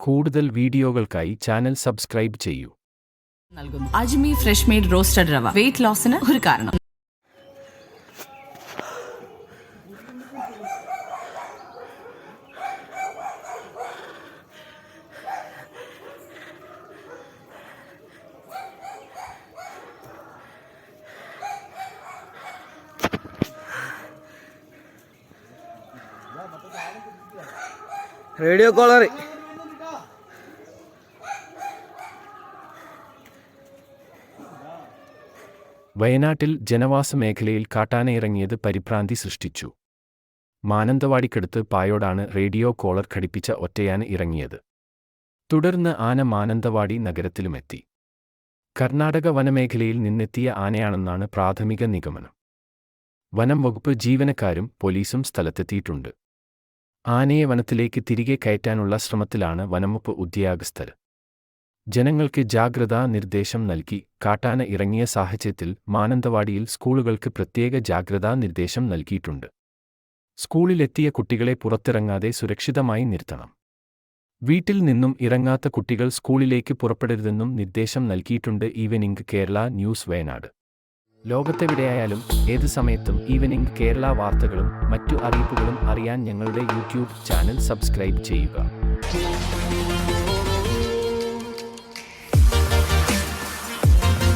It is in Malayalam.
കൂടുതൽ വീഡിയോകൾക്കായി ചാനൽ സബ്സ്ക്രൈബ് ചെയ്യൂ. നൽകുന്നു. Ajmi fresh made roasted rava. Weight ലോസിന് ഒരു കാരണം. റേഡിയോ കോളർ വയനാട്ടിൽ ജനവാസ മേഖലയിൽ കാട്ടാനയിറങ്ങിയത് പരിഭ്രാന്തി സൃഷ്ടിച്ചു. മാനന്തവാടിക്കടുത്ത് പായോടാണ് റേഡിയോ കോളർ ഘടിപ്പിച്ച ഒറ്റയാന ഇറങ്ങിയത്. തുടർന്ന് ആന മാനന്തവാടി നഗരത്തിലുമെത്തി. കർണാടക വനമേഖലയിൽ നിന്നെത്തിയ ആനയാണെന്നാണ് പ്രാഥമിക നിഗമനം. വനം വകുപ്പ് ജീവനക്കാരും പോലീസും സ്ഥലത്തെത്തിയിട്ടുണ്ട്. ആനയെ വനത്തിലേക്ക് തിരികെ കയറ്റാനുള്ള ശ്രമത്തിലാണ് വനംവകുപ്പ് ഉദ്യോഗസ്ഥർ. ജനങ്ങൾക്ക് ജാഗ്രതാ നിർദ്ദേശം നൽകി കാട്ടാന ഇറങ്ങിയ സാഹചര്യത്തിൽ മാനന്തവാടിയിൽ സ്കൂളുകൾക്ക് പ്രത്യേക ജാഗ്രതാ നിർദ്ദേശം നൽകിയിട്ടുണ്ട്. സ്കൂളിലെത്തിയ കുട്ടികളെ പുറത്തിറങ്ങാതെ സുരക്ഷിതമായി നിർത്തണം. വീട്ടിൽ നിന്നും ഇറങ്ങാത്ത കുട്ടികൾ സ്കൂളിലേക്ക് പുറപ്പെടരുതെന്നും നിർദ്ദേശം നൽകിയിട്ടുണ്ട് ഈവനിംഗ് കേരള ന്യൂസ് വയനാട്. ലോകത്തെവിടെയായാലും ഏത് സമയത്തും ഈവനിംഗ് കേരള വാർത്തകളും മറ്റു അറിയിപ്പുകളും അറിയാൻ ഞങ്ങളുടെ യൂട്യൂബ് ചാനൽ സബ്സ്ക്രൈബ് ചെയ്യുക.